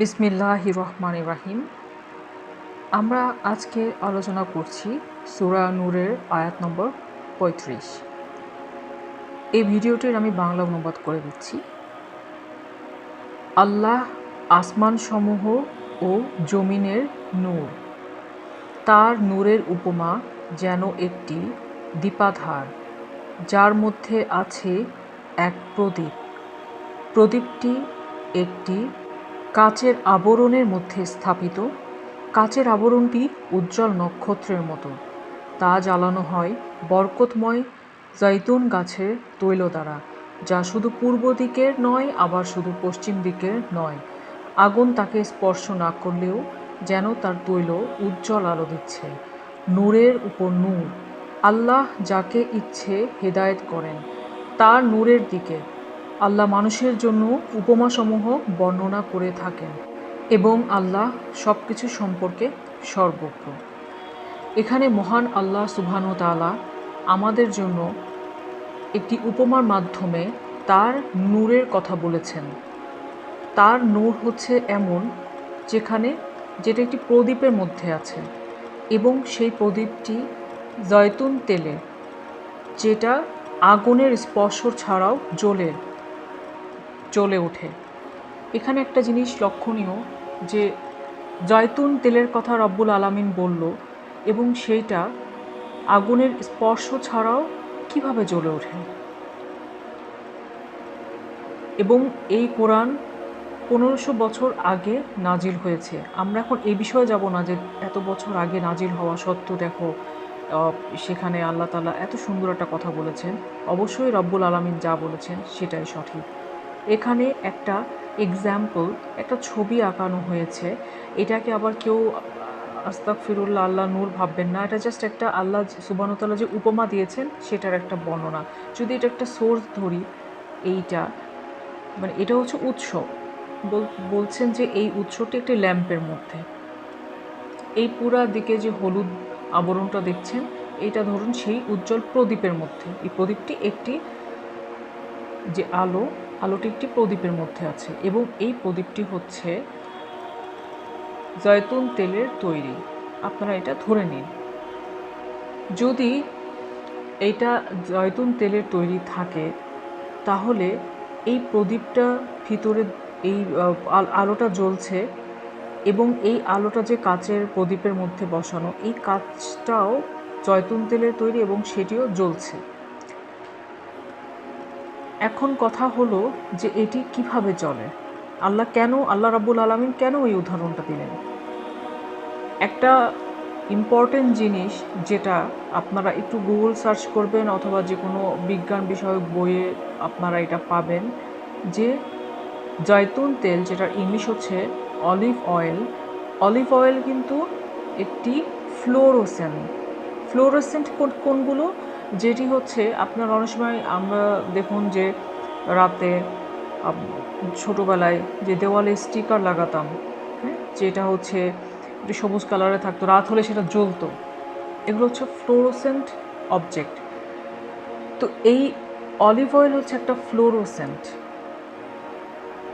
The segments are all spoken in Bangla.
বিসমিল্লাহ রহমান রাহিম। আমরা আজকে আলোচনা করছি সুরা নূরের আয়াত নম্বর পঁয়ত্রিশ। এই ভিডিওটির আমি বাংলা অনুবাদ করে দিচ্ছি। আল্লাহ আসমানসমূহ ও জমিনের নূর, তার নূরের উপমা যেন একটি দীপাধার, যার মধ্যে আছে এক প্রদীপ। প্রদীপটি একটি কাচের আবরণের মধ্যে স্থাপিত। কাচের আবরণটি উজ্জ্বল নক্ষত্রের মতো। তা জ্বালানো হয় বরকতময় জৈতুন গাছের তৈল দ্বারা, যা শুধু পূর্ব দিকের নয়, আবার শুধু পশ্চিম দিকের নয়। আগুন তাকে স্পর্শ না করলেও যেন তার তৈল উজ্জ্বল আলো দিচ্ছে। নূরের উপর নূর। আল্লাহ যাকে ইচ্ছে হেদায়েত করেন, তার নূরের দিকে। আল্লাহ মানুষের জন্য উপমাসমূহ বর্ণনা করে থাকেন এবং আল্লাহ সব কিছু সম্পর্কে সর্বজ্ঞ। এখানে মহান আল্লাহ সুবহান তাআলা আমাদের জন্য একটি উপমার মাধ্যমে তার নূরের কথা বলেছেন। তার নূর হচ্ছে এমন যেখানে যেটা একটি প্রদীপের মধ্যে আছে এবং সেই প্রদীপটি জয়তুন তেলে যেটা আগুনের স্পর্শ ছাড়াও জ্বলে জ্বলে ওঠে। এখানে একটা জিনিস লক্ষণীয় যে জয়তুন তেলের কথা রব্বুল আলামিন বলল এবং সেইটা আগুনের স্পর্শ ছাড়াও কীভাবে জ্বলে ওঠে। এবং এই কোরআন পনেরোশো বছর আগে নাজিল হয়েছে। আমরা এখন এই বিষয়ে যাব না যে এত বছর আগে নাজিল হওয়া সত্ত্বেও দেখো সেখানে আল্লাহ তালা এত সুন্দর একটা কথা বলেছেন। অবশ্যই রব্বুল আলামিন যা বলেছেন সেটাই সঠিক। এখানে একটা এক্সাম্পল একটা ছবি আঁকানো হয়েছে। এটাকে আবার কেউ আস্তাক ফিরুল্লাহ আল্লাহ নূর ভাববেন না। এটা জাস্ট একটা আল্লাহ সুবানতাল্লাহ যে উপমা দিয়েছেন, সেটার একটা বর্ণনা। যদি এটা একটা সোর্স ধরি, এইটা মানে এটা হচ্ছে উৎস। বলছেন যে এই উৎসটি একটি ল্যাম্পের মধ্যে। এই পুরা দিকে যে হলুদ আবরণটা দেখছেন, এটা ধরুন সেই উজ্জ্বল প্রদীপের মধ্যে। এই প্রদীপটি একটি যে আলো আলোটি একটি প্রদীপের মধ্যে আছে এবং এই প্রদীপটি হচ্ছে জয়তুন তেলের তৈরি। আপনারা এটা ধরে নিন। যদি এইটা জয়তুন তেলের তৈরি থাকে, তাহলে এই প্রদীপটা ভিতরে এই আল- আলোটা জ্বলছে এবং এই আলোটা যে কাচের প্রদীপের মধ্যে বসানো, এই কাচটাও জয়তুন তেলের তৈরি এবং সেটিও জ্বলছে। এখন কথা হলো যে এটি কীভাবে চলে। আল্লাহ কেন, আল্লাহ রাব্বুল আলমিন কেন এই উদাহরণটা দিলেন? একটা ইম্পর্টেন্ট জিনিস যেটা আপনারা একটু গুগল সার্চ করবেন অথবা যে কোনো বিজ্ঞান বিষয়ক বইয়ে আপনারা এটা পাবেন যে জয়তুন তেল, যেটার ইংলিশ হচ্ছে অলিভ অয়েল অলিভ অয়েল কিন্তু একটি ফ্লোরোসেন্ট ফ্লোরোসেন্ট কোনগুলো? যেটি হচ্ছে আপনার অনেক সময় আমরা দেখুন যে রাতে ছোটোবেলায় যে দেওয়ালে স্টিকার লাগাতাম হ্যাঁ যেটা হচ্ছে একটু সবুজ কালারে থাকতো, রাত হলে সেটা জ্বলতো। এগুলো হচ্ছে ফ্লোরোসেন্ট অবজেক্ট তো এই অলিভ অয়েল হচ্ছে একটা ফ্লোরোসেন্ট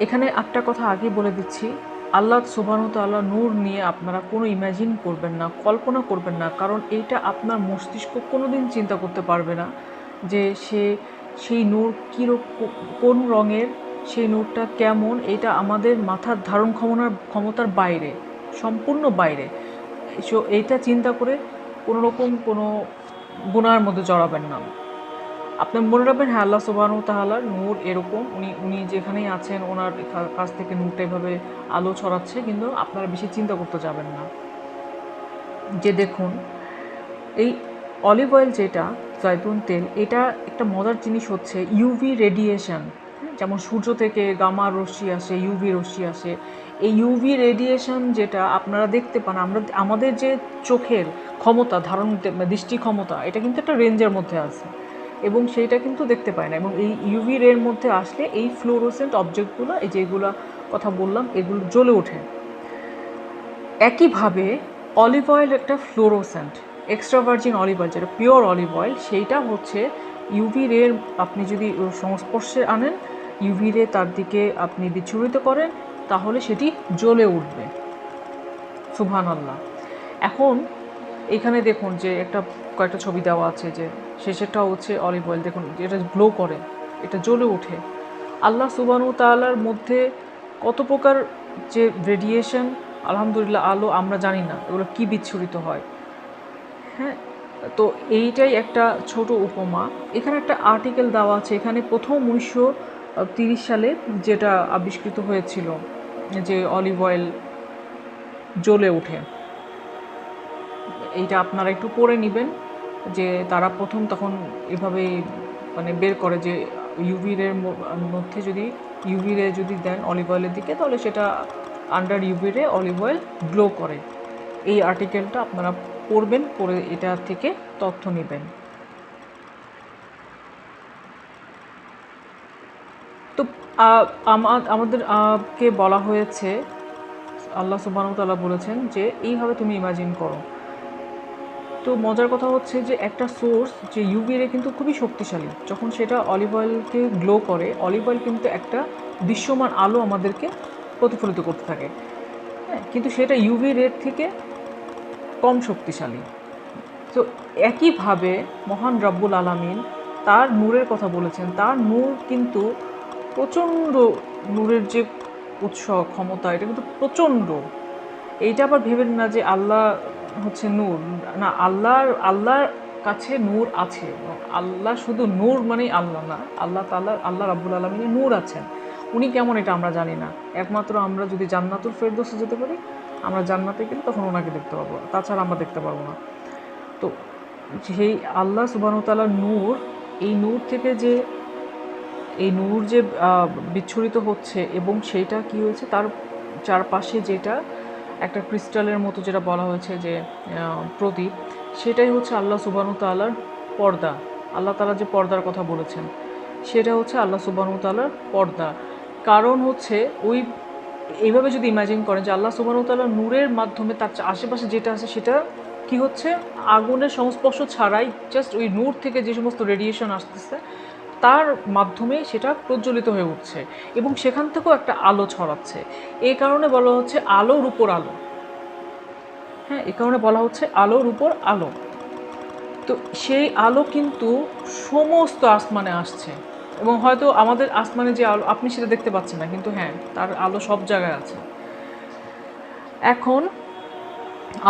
এখানে একটা কথা আগে বলে দিচ্ছি আল্লাহ সুবাহত আল্লাহ নূর নিয়ে আপনারা কোনো ইমাজিন করবেন না, কল্পনা করবেন না, কারণ এইটা আপনার মস্তিষ্ক কোনো দিন চিন্তা করতে পারবে না যে সে, সেই নূর কীরকম কোন রঙের, সেই নূরটা কেমন, এটা আমাদের মাথার ধারণ ক্ষমতার ক্ষমতার বাইরে, সম্পূর্ণ বাইরে। সো এইটা চিন্তা করে কোনো রকম কোনো গুণার মধ্যে জড়াবেন না। আপনার মনে রাখবেন হ্যাঁ আল্লাহ সুবাহ তাহালার নূর এরকম, উনি উনি যেখানেই আছেন, ওনার কাছ থেকে নূরটা এভাবে আলো ছড়াচ্ছে, কিন্তু আপনারা বেশি চিন্তা করতে যাবেন না। যে দেখুন, এই অলিভ অয়েল যেটা জয়তুন তেল, এটা একটা মজার জিনিস হচ্ছে ইউভি রেডিয়েশন যেমন সূর্য থেকে গামা রশ্মি আসে ইউভি রশ্মি আসে, এই ইউভি রেডিয়েশন যেটা আপনারা দেখতে পান, আমরা, আমাদের যে চোখের ক্ষমতা, ধারণ দৃষ্টি ক্ষমতা, এটা কিন্তু একটা রেঞ্জের মধ্যে আছে। এবং সেইটা কিন্তু দেখতে পায় না। এবং এই ইউভি রের মধ্যে আসলে এই ফ্লোরোসেন্ট অবজেক্টগুলো এই যেগুলো কথা বললাম, এগুলো জ্বলে ওঠে। একইভাবে অলিভ অয়েল একটা fluorescent extra virgin olive oil যেটা পিওর অলিভ অয়েল সেইটা হচ্ছে ইউভি রের আপনি যদি সংস্পর্শে আনেন ইউভি রে তার দিকে আপনি বিচ্ছুরিত করেন, তাহলে সেটি জ্বলে উঠবে। সুবহান আল্লাহ এখন এখানে দেখুন যে একটা কয়েকটা ছবি দেওয়া আছে যে শেষেরটা হচ্ছে অলিভ অয়েল দেখুন, এটা গ্লো করে, এটা জ্বলে ওঠে। আল্লাহ সুবানু তাআলার মধ্যে কত প্রকার যে রেডিয়েশন আলহামদুলিল্লাহ, আলো আমরা জানি না, এগুলো কি বিচ্ছুরিত হয়। হ্যাঁ তো এইটাই একটা ছোট উপমা। এখানে একটা আর্টিকেল দেওয়া আছে, এখানে প্রথম উনিশশো তিরিশ সালে যেটা আবিষ্কৃত হয়েছিল, যে অলিভ অয়েল জ্বলে ওঠে। এইটা আপনারা একটু পড়ে নেবেন। যে তারা প্রথম তখন এভাবে মানে বের করে যে ইউভি রের মধ্যে যদি ইউভি রে যদি দেন অলিভ অয়েলের দিকে, তাহলে সেটা under UV ray olive oil glow করে। এই আর্টিকেলটা আপনারা পড়বেন, পড়ে এটা থেকে তথ্য নেবেন। তো আমাদের কে বলা হয়েছে, আল্লাহ তাআলা বলেছেন যে, এইভাবে তুমি ইমাজিন করো। তো মজার কথা হচ্ছে যে একটা সোর্স যে ইউভি রে কিন্তু খুবই শক্তিশালী, যখন সেটা অলিভ অয়েলকে গ্লো করে অলিভ অয়েল কিন্তু একটা দৃশ্যমান আলো আমাদেরকে প্রতিফলিত করতে থাকে। হ্যাঁ কিন্তু সেটা ইউভি রের থেকে কম শক্তিশালী। তো একইভাবে মহান রব্বুল আলামিন তার নূরের কথা বলেছেন। তার নূর কিন্তু প্রচণ্ড নূরের যে উৎস, ক্ষমতা, এটা কিন্তু প্রচণ্ড। এইটা আবার ভেবেন না যে আল্লাহ হচ্ছে নূর। না, আল্লাহর আল্লাহর কাছে নূর আছে। আল্লাহ শুধু নূর মানেই আল্লাহ না। আল্লাহ তাল্লাহ আল্লাহ রাব্বুল আলমিনের নূর আছেন। উনি কেমন এটা আমরা জানি না। একমাত্র আমরা যদি জান্নাতুল ফেরদোসে যেতে পারি, আমরা জান্নাতে গেলে তখন ওনাকে দেখতে পাবো। তাছাড়া আমরা দেখতে পারব না। তো সেই আল্লাহ সুবাহতালার নূর, এই নূর থেকে যে, এই নূর যে বিচ্ছুরিত হচ্ছে এবং সেইটা কি হয়েছে? তার চারপাশে যেটা একটা ক্রিস্টালের মতো যেটা বলা হয়েছে যে প্রদীপ, সেটাই হচ্ছে আল্লাহ সুবানু তাল্লার পর্দা। আল্লাহ তালা যে পর্দার কথা বলেছেন, সেটা হচ্ছে আল্লাহ সুবানু তাল্লার পর্দা। কারণ হচ্ছে ওই, এইভাবে যদি ইমাজিন করেন যে আল্লাহ সুবানু তাল্লাহ নূরের মাধ্যমে তার আশেপাশে যেটা আছে সেটা কি হচ্ছে? আগুনের সংস্পর্শ ছাড়াই জাস্ট ওই নূর থেকে যে সমস্ত রেডিয়েশন আসতেছে তার মাধ্যমে সেটা প্রজ্বলিত হয়ে উঠছে এবং সেখান থেকেও একটা আলো ছড়াচ্ছে। এই কারণে বলা হচ্ছে আলোর উপর আলো। হ্যাঁ এ কারণে বলা হচ্ছে আলোর উপর আলো। তো সেই আলো কিন্তু সমস্ত আসমানে আসছে এবং হয়তো আমাদের আসমানে যে আলো, আপনি সেটা দেখতে পাচ্ছেন না, কিন্তু হ্যাঁ তার আলো সব জায়গায় আছে। এখন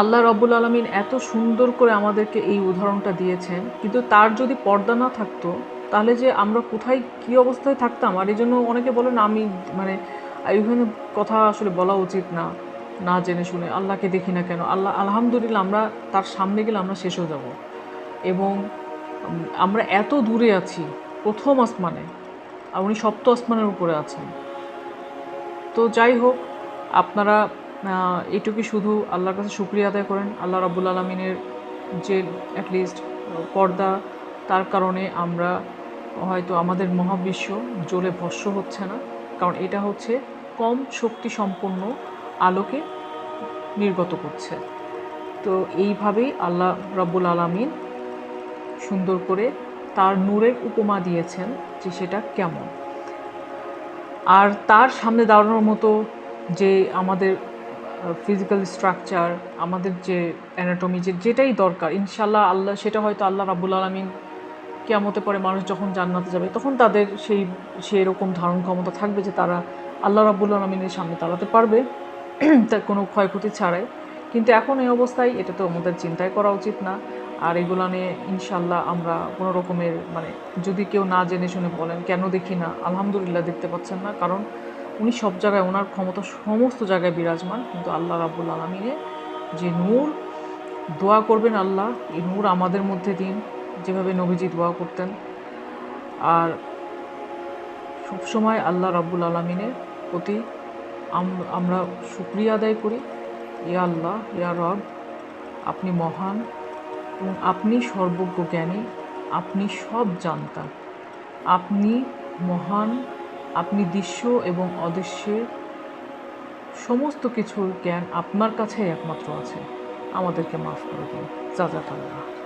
আল্লাহ রব্বুল আলমিন এত সুন্দর করে আমাদেরকে এই উদাহরণটা দিয়েছেন, কিন্তু তার যদি পর্দা না থাকতো তাহলে যে আমরা কোথায় কী অবস্থায় থাকতাম? আর এই জন্য অনেকে বলেন, আমি মানে এখানে কথা আসলে বলা উচিত না না জেনে শুনে। আল্লাহকে দেখি না কেন? আল্লাহ, আলহামদুলিল্লাহ, আমরা তার সামনে গেলে আমরা শেষ হয়ে যাব। এবং আমরা এত দূরে আছি, প্রথম আসমানে, আর উনি সপ্ত আসমানের উপরে আছেন। তো যাই হোক, আপনারা এইটুকুই শুধু আল্লাহর কাছে শুক্রিয়া আদায় করেন। আল্লাহ রাবুল আলমিনের যে অ্যাটলিস্ট পর্দা তার কারণে আমরা হয়তো আমাদের মহাবিশ্ব জ্বলে ভস্য হচ্ছে না। কারণ এটা হচ্ছে কম শক্তি সম্পন্ন আলোকে নির্গত করছে। তো এইভাবেই আল্লাহ রাব্বুল আলামিন সুন্দর করে তার নূরের উপমা দিয়েছেন যে সেটা কেমন। আর তার সামনে দাঁড়ানোর মতো যে আমাদের ফিজিক্যাল স্ট্রাকচার আমাদের যে অ্যানাটমি যে যেটাই দরকার ইনশাল্লাহ আল্লাহ, সেটা হয়তো আল্লাহ রাবুল আলমিন কেয়ামতে পরে মানুষ যখন জান্নাতে যাবে, তখন তাদের সেই সেই রকম ধারণ ক্ষমতা থাকবে যে তারা আল্লাহ রাবুল আলমিনের সামনে দাঁড়াতে পারবে, তার কোনো ক্ষয়ক্ষতি ছাড়াই। কিন্তু এখন এই অবস্থায় এটা তো আমাদের চিন্তাই করা উচিত না। আর এগুলো নিয়ে ইনশাল্লাহ আমরা কোনো রকমের মানে যদি কেউ না জেনে শুনে বলেন, কেন দেখি না, আলহামদুলিল্লাহ দেখতে পাচ্ছেন না। কারণ উনি সব জায়গায় ওনার ক্ষমতা সমস্ত জায়গায় বিরাজমান। কিন্তু আল্লাহ রাবুল আলমিনের যে নূর, দোয়া করবেন আল্লাহ, এই নূর আমাদের মধ্যে দিন। যেভাবে নবীজি দোয়া করতেন। আর সবসময় আল্লাহ রাব্বুল আলমিনের প্রতি আমরা শুক্রিয়া আদায় করি। ইয়া আল্লাহ, ইয়া রব, আপনি মহান এবং আপনি সর্বজ্ঞ জ্ঞানী আপনি সব জানতা আপনি মহান, আপনি দৃশ্য এবং অদৃশ্যের সমস্ত কিছুর জ্ঞান আপনার কাছেই একমাত্র আছে। আমাদেরকে মাফ করে দিন। জাজাকাল্লাহ।